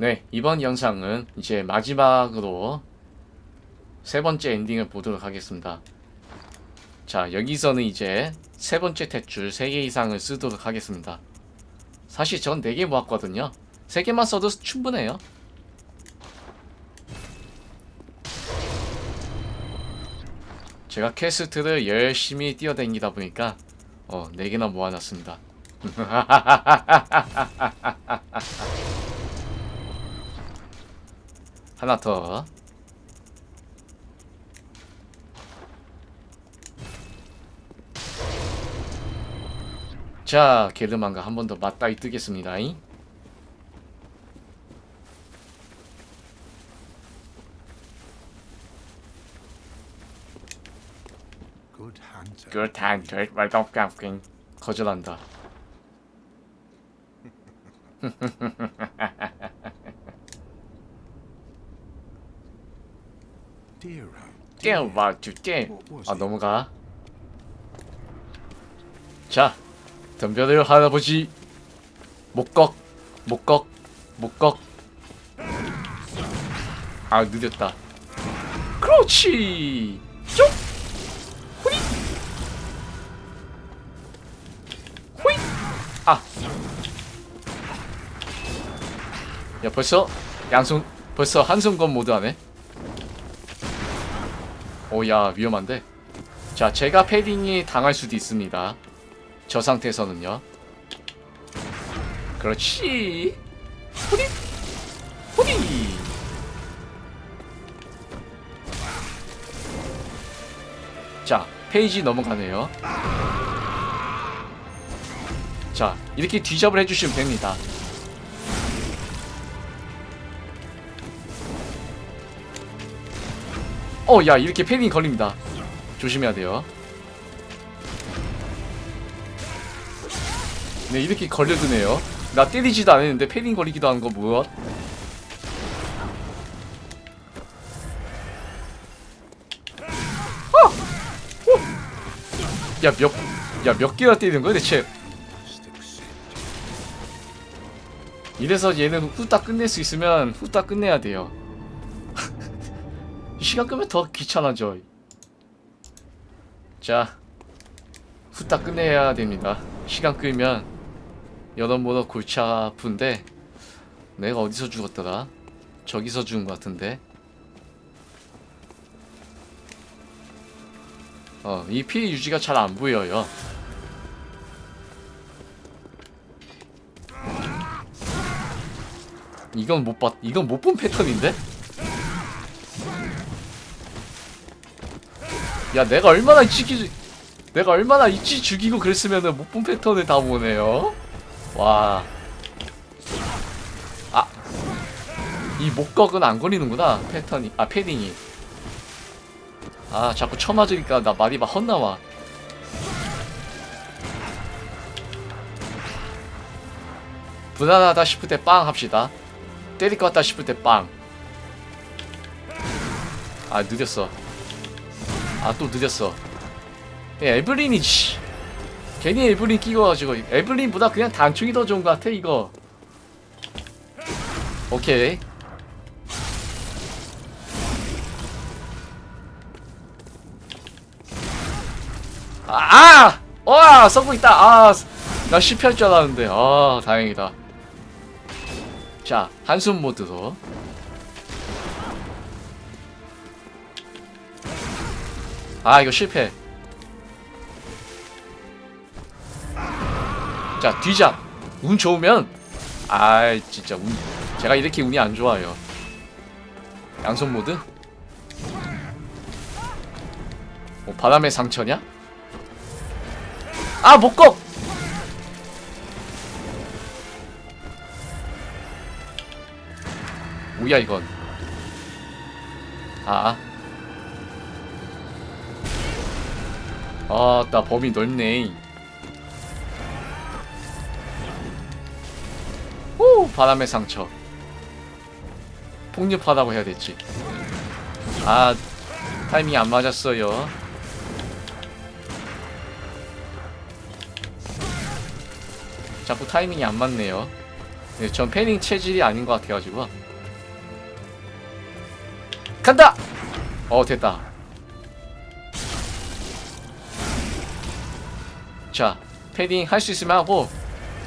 네, 이번 영상은 이제 마지막으로 세 번째 엔딩을 보도록 하겠습니다. 자, 여기서는 이제 세 번째 탯줄 3개 이상을 쓰도록 하겠습니다. 사실 전 4개 모았거든요. 3개만 써도 충분해요. 제가 퀘스트를 열심히 뛰어다니다 보니까 어, 4개나 모아놨습니다. 하나 더. 자, 게르만가 한번 더 맞다이 뜨겠습니다. 잉? Good time, good 말동감king 거절한다. Dear, 게임 dear. 봐, 줄게. What was 아? 넘어가. 자, 덤벼들 할아버지. 목꺽, 목꺽, 목꺽. 아 늦었다. 그렇지. 쭉. 후이. 후이. 아. 야 벌써 양손 벌써 한손건 모드 하네. 오야 위험한데? 자 제가 패딩이 당할 수도 있습니다. 저 상태에서는요. 그렇지. 후디 후디 자 페이지 넘어가네요. 자 이렇게 뒤잡을 해주시면 됩니다 어, 야, 이렇게 패딩 걸립니다. 조심해야 돼요. 네, 이렇게 걸려드네요. 나 때리지도 않았는데 패딩 걸리기도 하는 거 뭐야? 아! 오! 야, 몇, 야, 몇 개나 때리는 거야, 대체? 이래서 얘는 후딱 끝낼 수 있으면 후딱 끝내야 돼요. 시간 끄면 더 귀찮아져. 자, 후딱 끝내야 됩니다. 시간 끌면 여러모로 골치 아픈데 내가 어디서 죽었더라? 저기서 죽은 것 같은데. 어, 이 피해 유지가 잘 안 보여요. 이건 못 봤, 이건 못 본 패턴인데? 야, 내가 얼마나 이치, 내가 얼마나 이치 죽이고 그랬으면은 못 본 패턴을 다 보네요. 와. 아. 이 목각은 안 걸리는구나, 패턴이, 아, 패딩이. 아, 자꾸 쳐맞으니까 나 말이 막 헛나와. 불안하다 싶을 때 빵 합시다. 때릴 것 같다 싶을 때 빵. 아 늦었어. 아 또 늦었어. 예, 에블린이 씨. 괜히 에블린 끼고가지고 에블린보다 그냥 단충이 더 좋은 것 같아 이거. 오케이. 아! 아! 와! 썩고 있다. 아! 나 실패할 줄 알았는데. 아, 다행이다. 자, 한숨 모드로. 아, 이거 실패. 자, 뒤잡. 운 좋으면. 아이, 진짜 운. 제가 이렇게 운이 안 좋아요. 양손 모드? 뭐, 바람의 상처냐? 아, 못 거! 뭐야 이건 아. 아, 나 범위 넓네. 오, 바람의 상처. 폭립하다고 해야 됐지. 아, 타이밍이 안 맞았어요. 자꾸 타이밍이 안 맞네요. 네, 전 패닝 체질이 아닌 것 같아가지고 간다! 어 됐다 자 패딩 할 수 있으면 하고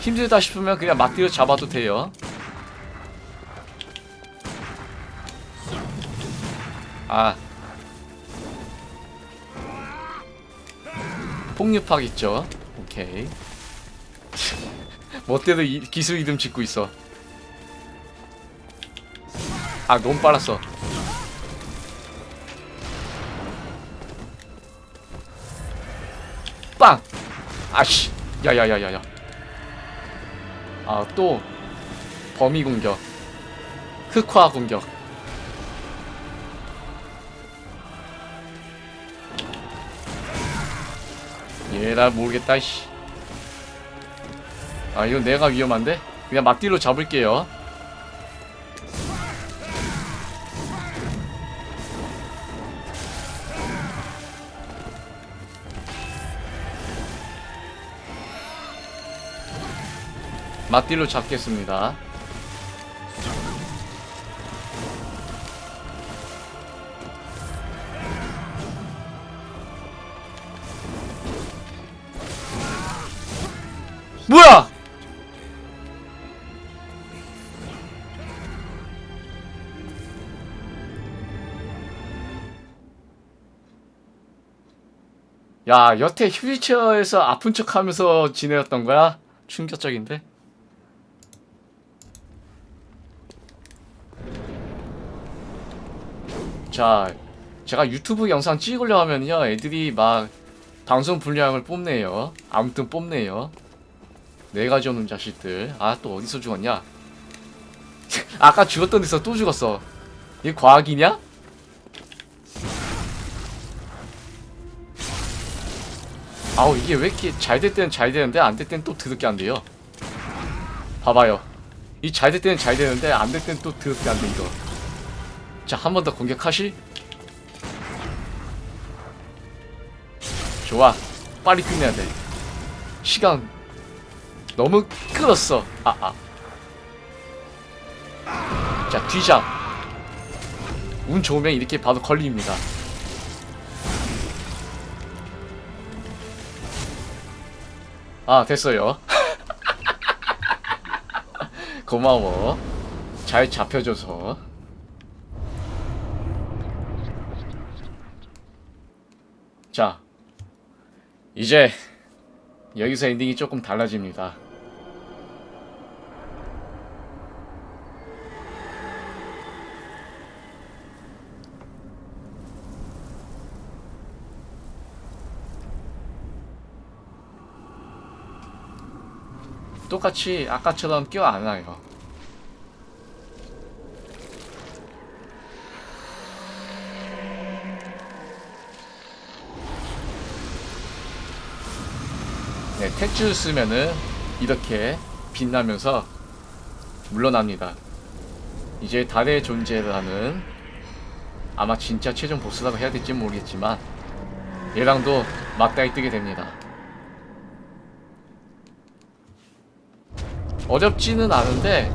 힘들다 싶으면 그냥 막뒤로 잡아도 돼요. 아. 폭류팍 있죠? 오케이. 멋대로 이, 기술 이름 짓고 있어. 아 너무 빨랐어. 빵! 아씨 야야야야야 아 또 범위 공격 흑화 공격 얘라 모르겠다 씨. 아 이건 내가 위험한데? 그냥 막뒤로 잡을게요 막뒤로 잡겠습니다 뭐야! 야, 여태 휠체어에서 아픈 척 하면서 지내었던 거야? 충격적인데? 자, 제가 유튜브 영상 찍으려 하면요, 애들이 막 방송 분량을 뽐내요. 아무튼 뽐내요. 네 가지 없는 자식들. 아, 또 어디서 죽었냐? 아까 죽었던 데서 또 죽었어. 이게 과학이냐? 아우, 이게 왜 이렇게 잘 될 때는 잘 되는데 안 될 때는 또 드럽게 안 돼요. 봐봐요. 이 잘 될 때는 잘 되는데 안 될 때는 또 드럽게 안 돼, 이거. 자, 한 번 더 공격하실? 좋아. 빨리 끝내야 돼. 시간 너무 끌었어. 아, 아. 자, 뒤잡. 운 좋으면 이렇게 바로 걸립니다. 아, 됐어요. 고마워. 잘 잡혀줘서. 자, 이제 여기서 엔딩이 조금 달라집니다. 똑같이 아까처럼 껴 안아요. 네, 탯줄 쓰면은 이렇게 빛나면서 물러납니다. 이제 달의 존재라는 아마 진짜 최종 보스라고 해야 될지 모르겠지만 얘랑도 맞다이 뜨게 됩니다. 어렵지는 않은데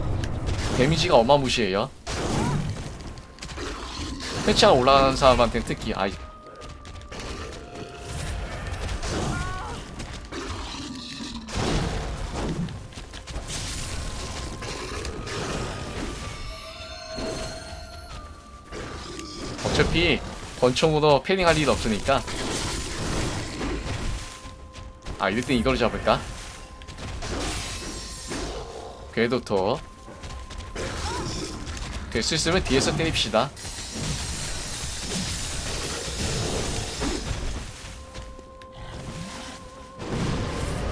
데미지가 어마무시해요. 회차가 올라가는 사람한테는 특히 아이 어차피 권총으로 패닝할 일 없으니까. 아 이럴 땐 이거로 잡을까? 그래도 더될수 있으면 뒤에서 때립시다.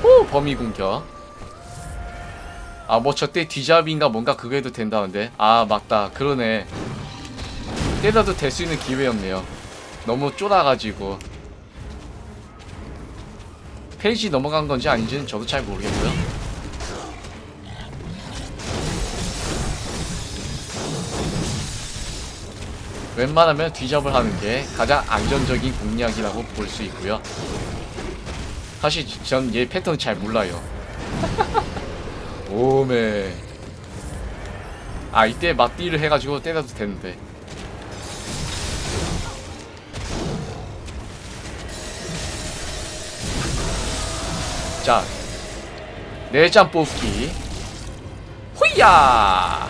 오 범위 공격. 아뭐 저때 뒤잡인가 뭔가 그거 해도 된다는데. 아 맞다. 그러네 때려도 될 수 있는 기회였네요. 너무 쫄아가지고 페이지 넘어간 건지 아닌지는 저도 잘 모르겠고요. 웬만하면 뒤잡을 하는 게 가장 안전적인 공략이라고 볼 수 있고요. 사실 전 얘 패턴 잘 몰라요. 오메 아 이때 맞디를 해가지고 때려도 되는데 자 내장 뽑기. 후야!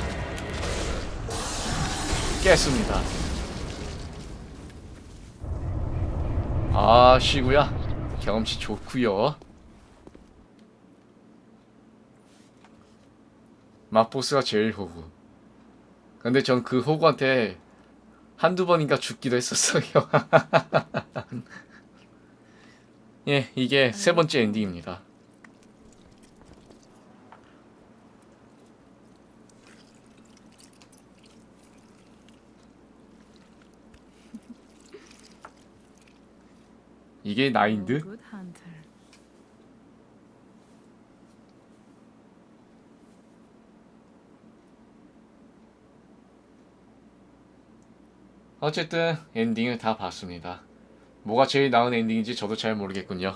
깼습니다. 아 시구야. 경험치 좋구요. 마보스가 제일 호구. 근데 전 그 호구한테 한두 번인가 죽기도 했었어요 예 이게 세 번째 엔딩입니다 이게 나인 듯? Good hunter. 어쨌든 엔딩을 다 봤습니다. 뭐가 제일 나은 엔딩인지 저도 잘 모르겠군요.